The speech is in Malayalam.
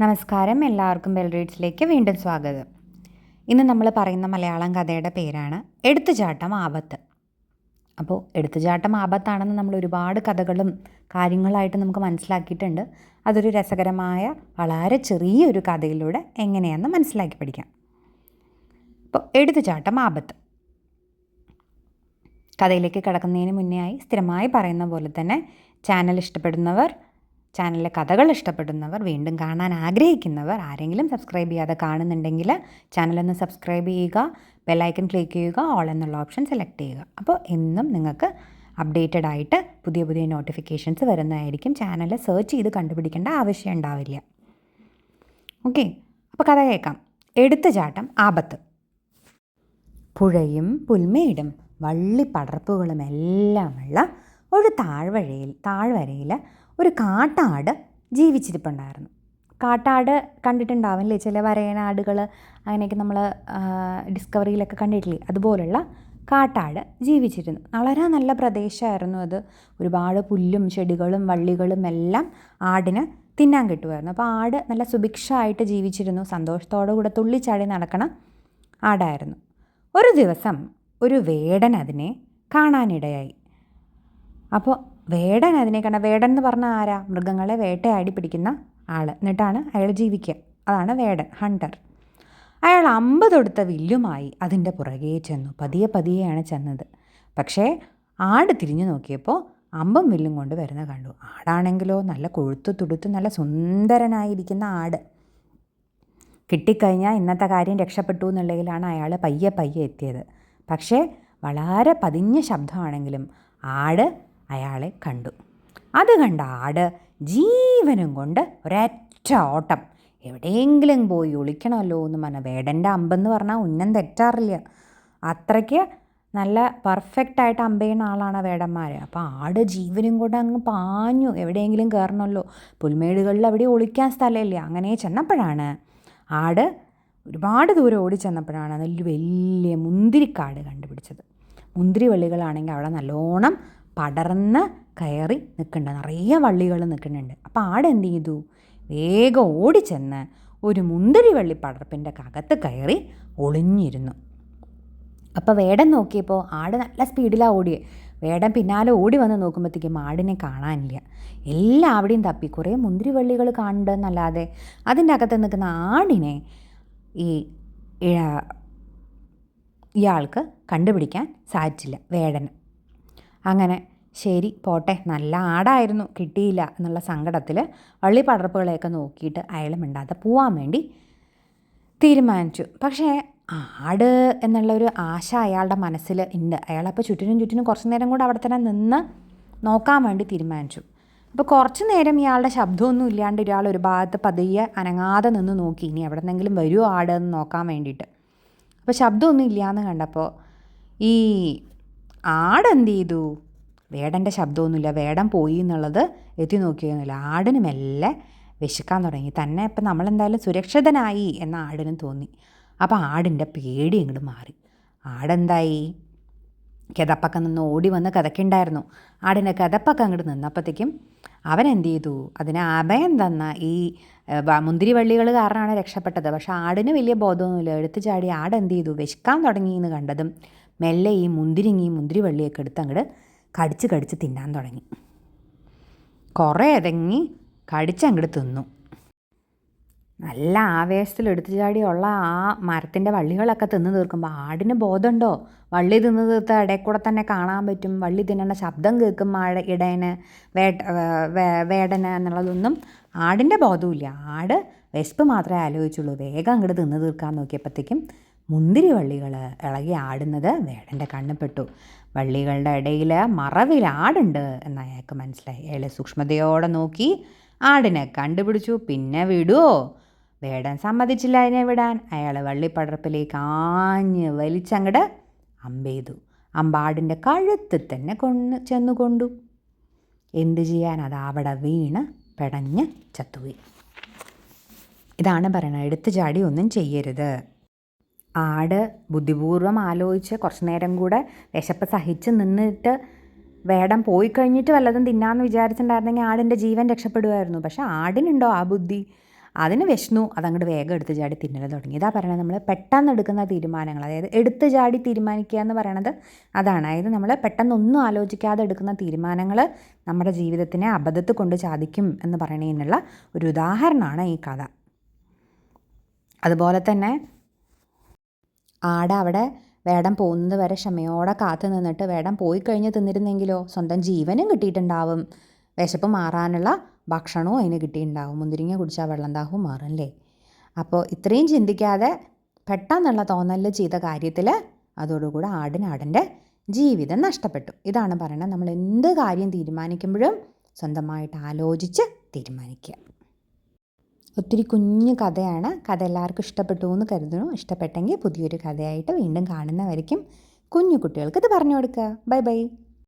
നമസ്കാരം. എല്ലാവർക്കും ബെൽ റീഡ്സിലേക്ക് വീണ്ടും സ്വാഗതം. ഇന്ന് നമ്മൾ പറയുന്ന മലയാളം കഥയുടെ പേരാണ് എടുത്തുചാട്ടം ആപത്ത്. അപ്പോൾ എടുത്തുചാട്ടം ആപത്താണെന്ന് നമ്മൾ ഒരുപാട് കഥകളും കാര്യങ്ങളായിട്ട് നമുക്ക് മനസ്സിലാക്കിയിട്ടുണ്ട്. അതൊരു രസകരമായ വളരെ ചെറിയൊരു കഥയിലൂടെ എങ്ങനെയാണെന്ന് മനസ്സിലാക്കി പഠിക്കാം. അപ്പോൾ എടുത്തുചാട്ടം ആപത്ത്. കഥയിലേക്ക് കിടക്കുന്നതിന് മുന്നേ ആയി സ്ഥിരമായി പറയുന്ന പോലെ തന്നെ ചാനൽ ഇഷ്ടപ്പെടുന്നവർ ചാനലിലെ കഥകൾ ഇഷ്ടപ്പെടുന്നവർ വീണ്ടും കാണാൻ ആഗ്രഹിക്കുന്നവർ ആരെങ്കിലും സബ്സ്ക്രൈബ് ചെയ്യാതെ കാണുന്നുണ്ടെങ്കിൽ ചാനലൊന്ന് സബ്സ്ക്രൈബ് ചെയ്യുക ബെല്ലൈക്കൺ ക്ലിക്ക് ചെയ്യുക ഓൾ എന്നുള്ള ഓപ്ഷൻ സെലക്ട് ചെയ്യുക. അപ്പോൾ എന്നും നിങ്ങൾക്ക് അപ്ഡേറ്റഡ് ആയിട്ട് പുതിയ പുതിയ നോട്ടിഫിക്കേഷൻസ് വരുന്നതായിരിക്കും. ചാനൽ സെർച്ച് ചെയ്ത് കണ്ടുപിടിക്കേണ്ട ആവശ്യം ഉണ്ടാവില്ല. ഓക്കെ അപ്പോൾ കഥ കേൾക്കാം. എടുത്തുചാട്ടം ആപത്ത്. പുഴയും പുൽമേടും വള്ളിപ്പടർപ്പുകളും എല്ലാമുള്ള ഒരു താഴ്വരയിൽ താഴ്വരയിൽ ഒരു കാട്ടാട് ജീവിച്ചിരിപ്പുണ്ടായിരുന്നു. കാട്ടാട് കണ്ടിട്ടുണ്ടാവില്ലേ? ചില വരയനാടുകൾ അങ്ങനെയൊക്കെ നമ്മൾ ഡിസ്കവറിയിലൊക്കെ കണ്ടിട്ടില്ലേ? അതുപോലുള്ള കാട്ടാട് ജീവിച്ചിരുന്നു. വളരെ നല്ല പ്രദേശമായിരുന്നു അത്. ഒരുപാട് പുല്ലും ചെടികളും വള്ളികളും എല്ലാം ആടിന് തിന്നാൻ കിട്ടുമായിരുന്നു. അപ്പോൾ ആട് നല്ല സുഭിക്ഷമായിട്ട് ജീവിച്ചിരുന്നു. സന്തോഷത്തോടു കൂടെ തുള്ളിച്ചാടി നടക്കണ ആടായിരുന്നു. ഒരു ദിവസം ഒരു വേടൻ അതിനെ കാണാനിടയായി. അപ്പോൾ വേടൻ അതിനെ കണ്ട വേടൻ എന്ന് പറഞ്ഞാൽ ആരാ? മൃഗങ്ങളെ വേട്ടയാടി പിടിക്കുന്ന ആൾ എന്നിട്ടാണ് അയാൾ ജീവിക്കുക. അതാണ് വേടൻ ഹണ്ടർ. അയാൾ അമ്പ് തൊടുത്ത വില്ലുമായി അതിന്റെ പുറകെ ചെന്നു. പതിയെ പതിയെയാണ് ചെന്നത്. പക്ഷേ ആട് തിരിഞ്ഞു നോക്കിയപ്പോൾ അമ്പം വില്ലും കൊണ്ട് വരുന്ന കണ്ടു. ആടാണെങ്കിലോ നല്ല കൊഴുത്ത് തുടുത്ത് നല്ല സുന്ദരനായിരിക്കുന്ന ആട്. കിട്ടിക്കഴിഞ്ഞാൽ ഇന്നത്തെ കാര്യം രക്ഷപ്പെട്ടു എന്നുള്ളതിലാണ് അയാൾ പയ്യെ പയ്യെ എത്തിയത്. പക്ഷേ വളരെ പതിഞ്ഞ ശബ്ദമാണെങ്കിലും ആട് അയാളെ കണ്ടു. അത് കണ്ട ആട് ജീവനും കൊണ്ട് ഒരൊറ്റ ഓട്ടം. എവിടെയെങ്കിലും പോയി ഒളിക്കണമല്ലോ എന്ന് പറഞ്ഞ. വേടന്റെ അമ്പെന്ന് പറഞ്ഞാൽ ഉന്നം തെറ്റാറില്ല. അത്രയ്ക്ക് നല്ല പെർഫെക്റ്റായിട്ട് അമ്പയുന്ന ആളാണ് വേടന്മാർ അപ്പോൾ ആട് ജീവനും കൊണ്ട് അങ്ങ് പാഞ്ഞു. എവിടെയെങ്കിലും കയറണമല്ലോ പുൽമേടുകളിൽ അവിടെ ഒളിക്കാൻ സ്ഥലമില്ല. അങ്ങനെ ചെന്നപ്പോഴാണ് ആട് ഒരുപാട് ദൂരം ഓടി ചെന്നപ്പോഴാണ് അതിൽ വലിയ മുന്തിരിക്കാട് കണ്ടുപിടിച്ചത്. മുന്തിരി വള്ളികളാണെങ്കിൽ അവിടെ നല്ലോണം പടർന്ന് കയറി നിൽക്കുന്നുണ്ട് നിറയെ വള്ളികൾ നിൽക്കുന്നുണ്ട്. അപ്പോൾ ആട് എന്ത് ചെയ്തു? വേഗം ഓടിച്ചെന്ന് ഒരു മുന്തിരി വള്ളി പടർപ്പിന്റെ അകത്ത് കയറി ഒളിഞ്ഞിരുന്നു. അപ്പോൾ വേടൻ നോക്കിയപ്പോൾ ആട് നല്ല സ്പീഡിലാണ് ഓടിയത് വേടൻ പിന്നാലെ ഓടി വന്ന് നോക്കുമ്പോഴത്തേക്കും ആടിനെ കാണാനില്ല. എല്ലാവിടെയും തപ്പി. കുറേ മുന്തിരി വള്ളികൾ കാണുന്നുണ്ടെന്നല്ലാതെ അതിന്റെ അകത്ത് നിൽക്കുന്ന ആടിനെ ഈ ഇയാൾക്ക് കണ്ടുപിടിക്കാൻ സാധിച്ചില്ല വേടന്. അങ്ങനെ ശരി പോട്ടെ. നല്ല ആടായിരുന്നു. കിട്ടിയില്ല എന്നുള്ള സങ്കടത്തിൽ വള്ളി പടർപ്പുകളെയൊക്കെ നോക്കിയിട്ട് അയാൾ മിണ്ടാതെ പോവാൻ വേണ്ടി തീരുമാനിച്ചു. പക്ഷേ ആട് എന്നുള്ളൊരു ആശ അയാളുടെ മനസ്സിൽ ഉണ്ട് അയാളപ്പോൾ ചുറ്റിനും ചുറ്റിനും കുറച്ച് നേരം കൂടെ അവിടെ തന്നെ നിന്ന് നോക്കാൻ വേണ്ടി തീരുമാനിച്ചു. അപ്പോൾ കുറച്ച് നേരം ഇയാളുടെ ശബ്ദമൊന്നും ഇല്ലാണ്ട് ഇയാൾ ഒരു ഭാഗത്ത് പതിയെ അനങ്ങാതെ നിന്ന് നോക്കി. ഇനി എവിടെ നിന്നെങ്കിലും വരുമോ ആട് എന്ന് നോക്കാൻ വേണ്ടിയിട്ട്. അപ്പോൾ ശബ്ദമൊന്നും ഇല്ലയെന്ന് കണ്ടപ്പോൾ ഈ ആടെന്ത് ചെയ്തു? വേടന്റെ ശബ്ദമൊന്നുമില്ല. വേടൻ പോയി എന്നുള്ളത് എത്തി നോക്കിയൊന്നുമില്ല. ആടിന് മെല്ലെ വിശക്കാൻ തുടങ്ങി. തന്നെ ഇപ്പം നമ്മളെന്തായാലും സുരക്ഷിതനായി എന്ന ആടിനും തോന്നി. അപ്പോൾ ആടിന്റെ പേടി ഇങ്ങോട്ട് മാറി. ആടെന്തായി? കിതപ്പൊക്കെ നിന്ന് ഓടി വന്ന് കഥക്കുണ്ടായിരുന്നു ആടിന്റെ കിതപ്പൊക്കെ അങ്ങോട്ട് നിന്നപ്പോഴത്തേക്കും അവൻ എന്ത് ചെയ്തു? അതിന് അഭയം തന്ന ഈ മുന്തിരി വള്ളികൾ കാരണമാണ് രക്ഷപ്പെട്ടത്. പക്ഷേ ആടിന് വലിയ ബോധമൊന്നുമില്ല. എടുത്തു ചാടി ആട് എന്ത് ചെയ്തു? വിശക്കാൻ തുടങ്ങി എന്ന് കണ്ടതും മെല്ലെ ഈ മുന്തിരിങ്ങി മുന്തിരി വള്ളിയൊക്കെ എടുത്ത് അങ്ങോട്ട് കടിച്ച് കടിച്ച് തിന്നാൻ തുടങ്ങി. കുറേ ഇതങ്ങി കടിച്ചങ്ങോട്ട് തിന്നു. നല്ല ആവേശത്തിൽ എടുത്തു ചാടിയുള്ള ആ മരത്തിന്റെ വള്ളികളൊക്കെ തിന്ന് തീർക്കുമ്പോൾ ആടിന് ബോധമുണ്ടോ? വള്ളി തിന്ന് തീർത്ത ഇടയിൽ കൂടെ തന്നെ കാണാൻ പറ്റും. വള്ളി തിന്നേണ്ട ശബ്ദം കേൾക്കും ആഴ ഇടേന് വേട്ട വേടന എന്നുള്ളതൊന്നും ആടിന്റെ ബോധമില്ല ആട് വിശപ്പ് മാത്രമേ ആലോചിച്ചുള്ളൂ. വേഗം അങ്ങോട്ട് തിന്ന് തീർക്കാൻ നോക്കിയപ്പോഴത്തേക്കും മുന്തിരി വള്ളികൾ ഇളകി ആടുന്നത് വേടന്റെ കണ്ണിൽപ്പെട്ടു വള്ളികളുടെ ഇടയിൽ മറവിൽ ആടുണ്ട് എന്ന് അയാൾക്ക് മനസ്സിലായി. അയാൾ സൂക്ഷ്മതയോടെ നോക്കി ആടിനെ കണ്ടുപിടിച്ചു. പിന്നെ വിടുവോ? വേടൻ സമ്മതിച്ചില്ല അതിനെ വിടാൻ. അയാൾ വള്ളിപ്പടർപ്പിലേക്ക് ആഞ്ഞ് വലിച്ചങ്ങട് അമ്പെയ്തു. അമ്പാടിന്റെ കഴുത്ത് തന്നെ കൊണ്ട് ചെന്നു കൊണ്ടു എന്തു ചെയ്യാൻ? അത് അവിടെ വീണ് പെടഞ്ഞ് ചത്തുപോയി. ഇതാണ് പറയുന്നത് എടുത്തു ചാടി ഒന്നും ചെയ്യരുത്. ആട് ബുദ്ധിപൂർവം ആലോചിച്ച് കുറച്ച് നേരം കൂടെ വിശപ്പ് സഹിച്ച് നിന്നിട്ട് വേടം പോയി കഴിഞ്ഞിട്ട് വല്ലതും തിന്നാമെന്ന് വിചാരിച്ചിട്ടുണ്ടായിരുന്നെങ്കിൽ ആടിന്റെ ജീവൻ രക്ഷപ്പെടുമായിരുന്നു. പക്ഷേ ആടിനുണ്ടോ ആ ബുദ്ധി? അതിന് വിഷ്ണു അതങ്ങോട്ട് വേഗം എടുത്ത് ചാടി തിന്നൽ തുടങ്ങി. ഇതാ പറയണത് നമ്മൾ പെട്ടെന്ന് എടുക്കുന്ന തീരുമാനങ്ങൾ. അതായത് എടുത്ത് ചാടി തീരുമാനിക്കുക എന്ന് പറയണത് അതാണ്. അതായത് നമ്മൾ പെട്ടെന്നൊന്നും ആലോചിക്കാതെ എടുക്കുന്ന തീരുമാനങ്ങൾ നമ്മുടെ ജീവിതത്തിനെ അബദ്ധത്തിൽ കൊണ്ട് ചാദിക്കും എന്ന് പറയണതിനുള്ള ഒരു ഉദാഹരണമാണ് ഈ കഥ. അതുപോലെ തന്നെ ആട അവിടെ വേടം പോകുന്നത് വരെ ക്ഷമയോടെ കാത്തു നിന്നിട്ട് വേടം പോയി കഴിഞ്ഞ് തിന്നിരുന്നെങ്കിലോ സ്വന്തം ജീവനും കിട്ടിയിട്ടുണ്ടാവും. വിശപ്പ് മാറാനുള്ള ഭക്ഷണവും അതിന് കിട്ടിയിട്ടുണ്ടാവും. മുന്തിരിങ്ങ കുടിച്ചാൽ വെള്ളം ദാഹവും മാറും അല്ലേ അപ്പോൾ ഇത്രയും ചിന്തിക്കാതെ പെട്ടെന്നുള്ള തോന്നലിൽ ചെയ്ത കാര്യത്തിൽ അതോടുകൂടെ ആടിന് ആടിന്റെ ജീവിതം നഷ്ടപ്പെട്ടു. ഇതാണ് പറയുന്നത് നമ്മൾ എന്ത് കാര്യം തീരുമാനിക്കുമ്പോഴും സ്വന്തമായിട്ട് ആലോചിച്ച് തീരുമാനിക്കുക. ഒത്തിരി കുഞ്ഞു കഥയാണ്. കഥ എല്ലാവർക്കും ഇഷ്ടപ്പെട്ടു എന്ന് കരുതുന്നു. ഇഷ്ടപ്പെട്ടെങ്കിൽ പുതിയൊരു കഥയായിട്ട് വീണ്ടും കാണുന്നവരേക്കും കുഞ്ഞു കുട്ടികൾക്ക് ഇത് പറഞ്ഞു കൊടുക്കുക. Bye bye.